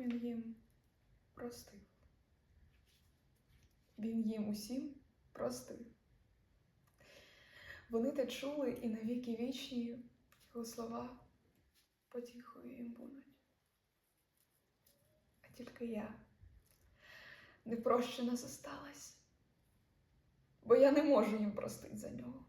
він їм простив. Він їм усім простив. Вони те чули і навіки вічні його слова потіхою їм будуть. А тільки я непрощена зосталась, бо я не можу їм простить за нього.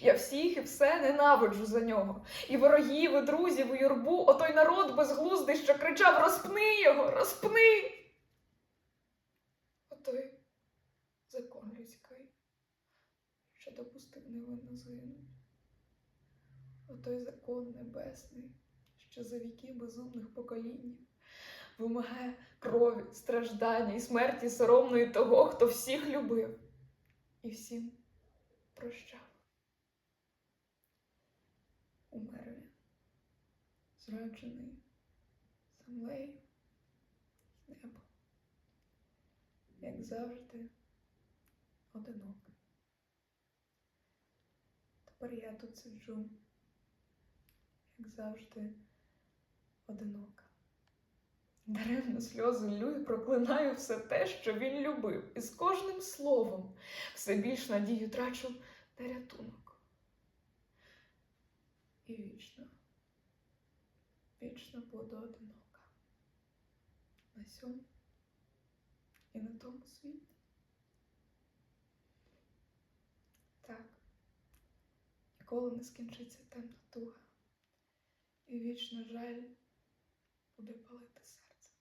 Я всіх і все ненавиджу за нього. І ворогів, і друзів, і юрбу, отой народ безглуздий, що кричав Розпни його, розпни. Отой закон людський, що допустив невинно згинуть. Отой закон небесний, що за віки безумних поколінь вимагає крові, страждання і смерті соромної того, хто всіх любив і всім прощав. Умер він, зраджений землею і небом, як завжди, одинокий. Тепер я тут сиджу, як завжди, одинока. Даремно сльози лю і проклинаю все те, що він любив, і з кожним словом все більш надію трачу на рятунок. І вічно, вічно буду одинока. На сьому і на тому світі. Так, ніколи не скінчиться темна туга, і вічно жаль буде палити серце.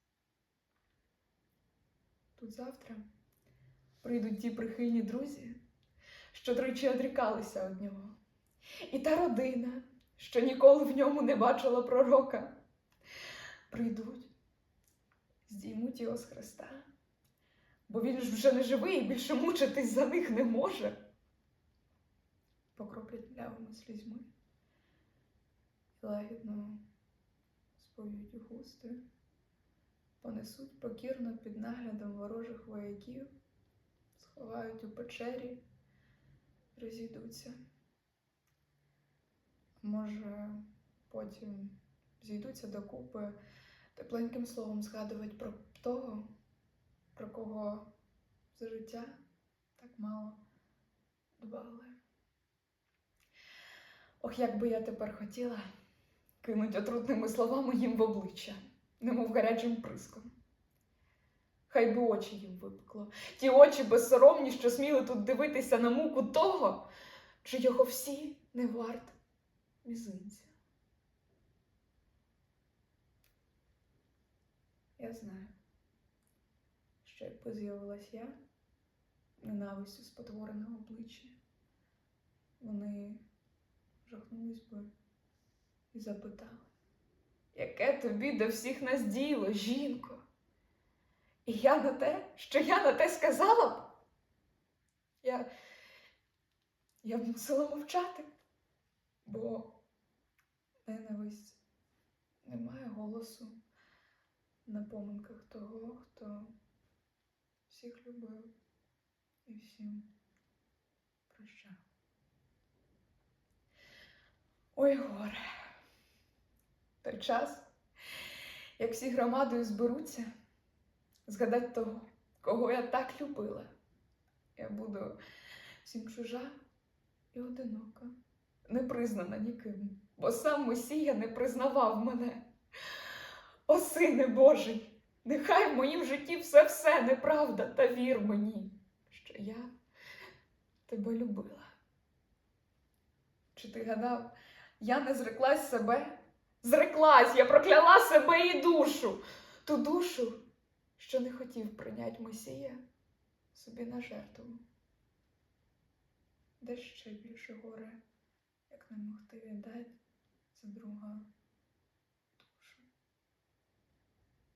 Тут завтра прийдуть ті прихильні друзі, що тричі одрікалися від нього, і та родина, що ніколи в ньому не бачила пророка. Прийдуть, здіймуть його з хреста, бо він ж вже не живий і більше мучитись за них не може. Покроплять млявими слізьми лагідно сповіддю густи, понесуть покірно під наглядом ворожих вояків, сховають у печері, розійдуться. Може, потім зійдуться докупи, тепленьким словом згадувати про того, про кого за життя так мало дбали. Ох, як би я тепер хотіла кинуть отрутними словами їм в обличчя, немов гарячим приском. Хай би очі їм випекло, ті очі безсоромні, що сміли тут дивитися на муку того, чи його всі не варт мізинця. Я знаю, що якби з'явилась я, ненавистю спотворене обличчя, вони жахнулись би і запитали, яке тобі до всіх нас діло, жінко? І я на те, що я на те сказала б? Я, я мусила мовчати, бо ненависть не має голосу на поминках того, хто всіх любив і всім прощав. Ой, горе. Той час, як всі громадою зберуться, згадать того, кого я так любила. Я буду всім чужа і одинока, не признана ніким, бо сам Месія не признавав мене. О, сине Божий, нехай в моїм житті все-все неправда, та вір мені, що я тебе любила. Чи ти гадав, я не зреклась себе? Зреклась, я прокляла себе і душу, ту душу, що не хотів прийняти Месія собі на жертву. Де ще більше горе, як не могти віддати за друга